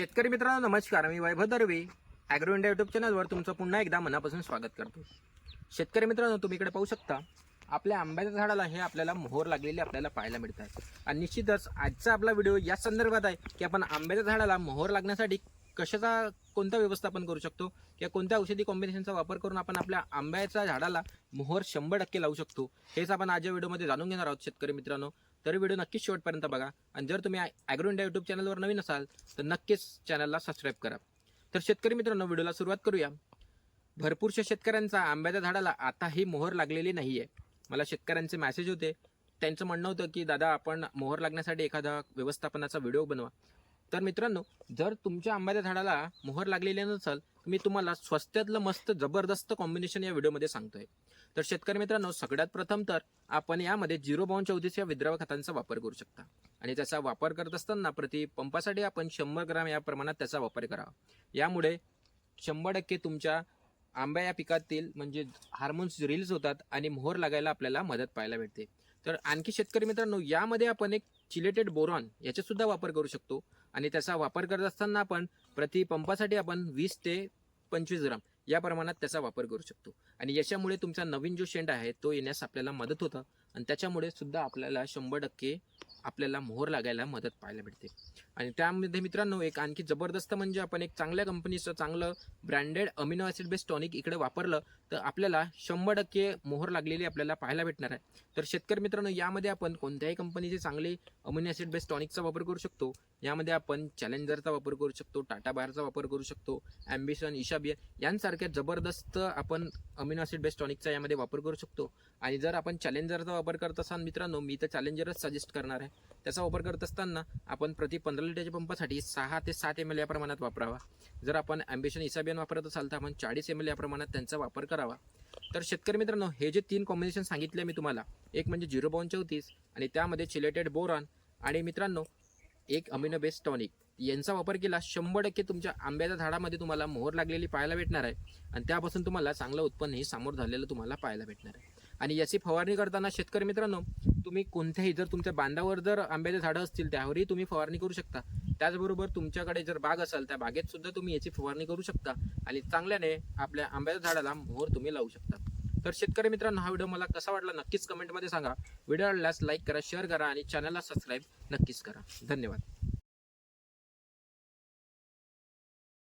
शेतकरी मित्रांनो नमस्कार. मी Vaibhav Darve. Agro India YouTube चॅनलवर तुमचं पुन्हा एकदा मनापासून स्वागत करतो शेतकरी मित्रांनो तुम्ही इकडे पाहू शकता आपल्या आंब्याच्या झाडाला हे आपल्याला मोहर लागलेले आपल्याला पाहायला मिळतात. आणि निश्चितच आजचा आपला व्हिडिओ या संदर्भात आहे की आपण आंब्याच्या झाडाला मोहर लागण्यासाठी कशाचा कोणता व्यवस्थापन करू शकतो? किंवा कोणत्या औषधी कॉम्बिनेशनचा वापर करून आपण आपल्या आंब्याच्या झाडाला मोहर शंभर टक्के लावू शकतो? हेच आपण आज या व्हिडिओमध्ये जाणून घेणार आहोत शेतकरी मित्रांनो. तर व्हिडिओ नक्कीच शेवटपर्यंत बघा. आणि जर तुम्ही ॲग्रो इंडिया यूट्यूब चॅनलवर नवीन असाल तर नक्कीच चॅनलला सबस्क्राईब करा. तर शेतकरी मित्रांनो व्हिडिओला सुरुवात करूया. भरपूरशा शेतकऱ्यांचा आंब्याच्या झाडाला आता ही मोहर लागलेली नाही आहे मला शेतकऱ्यांचे मॅसेज होते. त्यांचं म्हणणं होतं की दादा आपण मोहर लागण्यासाठी एखादा व्यवस्थापनाचा व्हिडिओ बनवा. तर मित्रांनो जर तुमच्या आंब्याच्या झाडाला मोहर लागलेली नसेल मी तुम्हाला स्वस्त्यातलं मस्त जबरदस्त कॉम्बिनेशन या व्हिडिओमध्ये सांगतोय. तर शेतकरी मित्रांनो सगळ्यात प्रथम तर आपण यामध्ये झिरो बावन चौतीस या विद्राव खतांचा वापर करू शकता. आणि त्याचा वापर करत असताना प्रति पंपासाठी आपण शंभर ग्राम या प्रमाणात त्याचा वापर करावा. यामुळे शंभर टक्के तुमच्या आंब्या या पिकातील म्हणजे हार्मोन्स रिलीज होतात आणि मोहर लागायला आपल्याला मदत पाहायला भेटते. तर आणखी शेतकरी मित्रांनो यामध्ये आपण एक चिलेटेड बोरॉन याचा सुद्धा वापर करू शकतो. आणि त्याचा वापर करत असताना आपण प्रति पंपासाठी आपण वीस ते पंचवीस ग्राम या प्रमाणात त्याचा वापर करू शकतो. आणि याच्यामुळे तुमचा नवीन जो शेंड आहे तो येण्यास आपल्याला मदत होतं. आणि त्याच्यामुळे सुद्धा आपल्याला शंभर टक्के आपल्याला मोहर लागायला मदत पाहायला भेटते. आणि त्यामध्ये मित्रांनो एक आणखी जबरदस्त म्हणजे आपण एक चांगल्या कंपनीचं चांगलं branded amino acid based tonic इकडे वापरलं तर आपल्याला शंभर टक्के मोहर लागलेली आपल्याला पाहायला भेटणार आहे. तर शेतकरी मित्रांनो यामध्ये आपण कोणत्याही कंपनीचे चांगले अमिनो ॲसिड बेस्ड टॉनिकचा वापर करू शकतो. यामध्ये आपण चॅलेंजरचा वापर करू शकतो टाटा बारचा वापर करू शकतो ॲम्बिशन इशाबियर यांसारख्या जबरदस्त आपण अमिनो ॲसिड बेस्ड टॉनिकचा यामध्ये वापर करू शकतो. आणि जर आपण चॅलेंजरचा वापर करत असाल मित्रांनो मी तर चॅलेंजरच सजेस्ट करणार आहे. त्याचा वापर करत असताना आपण प्रति पंधरा लिटरच्या पंपासाठी सहा ते सात एम एल या प्रमाणात वापरावा. जर आपण ॲम्बिशन इसाबियन वापरत असाल तर आपण चाळीस एम एल या प्रमाणात त्यांचा वापर करावा. तर शेतकरी मित्रांनो हे जे तीन कॉम्बिनेशन सांगितले मी तुम्हाला एक म्हणजे झिरो बावन चौतीस आणि त्यामध्ये चिलेटेड बोरॉन आणि मित्रांनो एक अमिनो बेस टॉनिक यांचा वापर केला शंभर टक्के तुमच्या आंब्याच्या झाडामध्ये तुम्हाला मोहर लागलेली पाहायला भेटणार आहे आणि त्यापासून तुम्हाला चांगलं उत्पन्नही सामोर झालेलं तुम्हाला पाहायला भेटणार आहे. आणि याची फवारणी करताना शेतकरी मित्रांनो तुम्ही कोणत्याही जर तुमच्या बांधावर जर आंब्याचे झाडं असतील त्यावरही तुम्ही फवारणी करू शकता. त्याचबरोबर तुमच्याकडे जर बाग असेल त्या बागेत सुद्धा तुम्ही याची फवारणी करू शकता आणि चांगल्याने आपल्या आंब्याच्या झाडाला मोहर तुम्ही लावू शकता. तर शेतकरी मित्रांनो हा व्हिडिओ मला कसा वाटला नक्कीच कमेंटमध्ये सांगा. व्हिडिओ आवडल्यास लाईक करा शेअर करा आणि चॅनलला सबस्क्राईब नक्कीच करा. धन्यवाद.